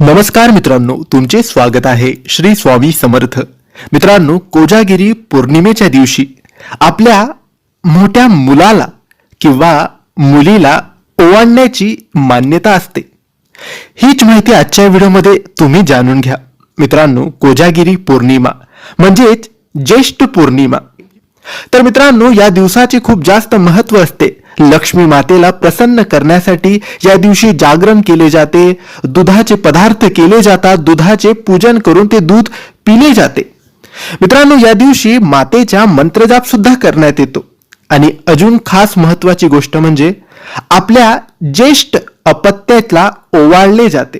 नमस्कार मित्रांनो तुमचे स्वागत आहे श्री स्वामी समर्थ. मित्रांनो कोजागिरी पौर्णिमेच्या दिवशी आपल्या मोठ्या मुलाला किंवा मुलीला ओवाळण्याची मान्यता असते. हीच माहिती आजच्या व्हिडिओमध्ये तुम्ही जाणून घ्या. मित्रांनो कोजागिरी पौर्णिमा म्हणजेच ज्येष्ठ पौर्णिमा. तर मित्रांनो या दिवसाचे खूप जास्त महत्त्व असते. लक्ष्मी मातेला प्रसन्न करण्यासाठी या दिवशी जागरण केले जाते दुधाचे पदार्थ केले जातात दुधाचे पूजन करून ते दूध पिले जाते. मित्रांनो या दिवशी मातेच्या मंत्रजाप सुद्धा करण्यात येतो. आणि अजून खास महत्वाची गोष्ट म्हणजे आपल्या ज्येष्ठ अपत्याला ओवाळले जाते.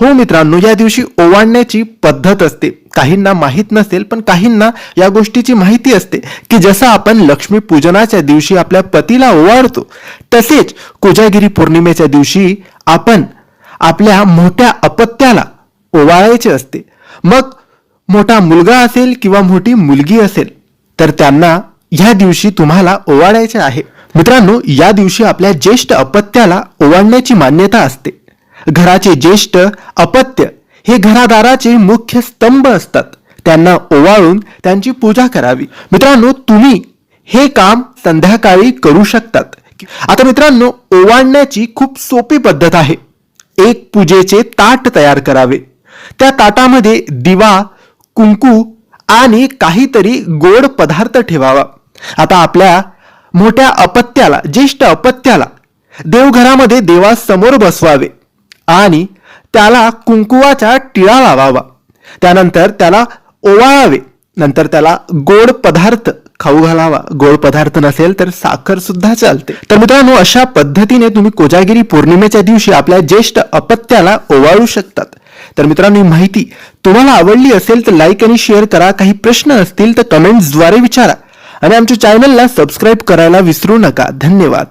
हो मित्रांनो या दिवशी ओवाळण्याची पद्धत असते. काहींना माहीत नसेल पण काहींना या गोष्टीची माहिती असते की जसं आपण लक्ष्मी पूजनाच्या दिवशी आपल्या पतीला ओवाळतो तसेच कोजागिरी पौर्णिमेच्या दिवशी आपण आपल्या मोठ्या अपत्याला ओवाळायचे असते. मग मोठा मुलगा असेल किंवा मोठी मुलगी असेल तर त्यांना ह्या दिवशी तुम्हाला ओवाळायचे आहे. मित्रांनो या दिवशी आपल्या ज्येष्ठ अपत्याला ओवाळण्याची मान्यता असते. घराचे ज्येष्ठ अपत्य हे घरादाराचे मुख्य स्तंभ असतात. त्यांना ओवाळून त्यांची पूजा करावी. मित्रांनो तुम्ही हे काम संध्याकाळी करू शकतात. आता मित्रांनो ओवाळण्याची खूप सोपी पद्धत आहे. एक पूजेचे ताट तयार करावे. त्या ताटामध्ये दिवा कुंकू आणि काहीतरी गोड पदार्थ ठेवावा. आता आपल्या मोठ्या अपत्याला ज्येष्ठ अपत्याला देवघरामध्ये देवासमोर बसवावे. आणि त्याला कुंकुवाचा टिळा लावावा. त्यानंतर त्याला ओवाळावे. नंतर त्याला गोड पदार्थ खाऊ घालावा. गोड पदार्थ नसेल तर साखर सुद्धा चालते. तर मित्रांनो अशा पद्धतीने तुम्ही कोजागिरी पौर्णिमेच्या दिवशी आपल्या ज्येष्ठ अपत्याला ओवाळू शकतात. तर मित्रांनो ही माहिती तुम्हाला आवडली असेल तर लाईक आणि शेअर करा. काही प्रश्न असतील तर कमेंट्सद्वारे विचारा. आणि आमच्या चॅनलला सबस्क्राईब करायला विसरू नका. धन्यवाद.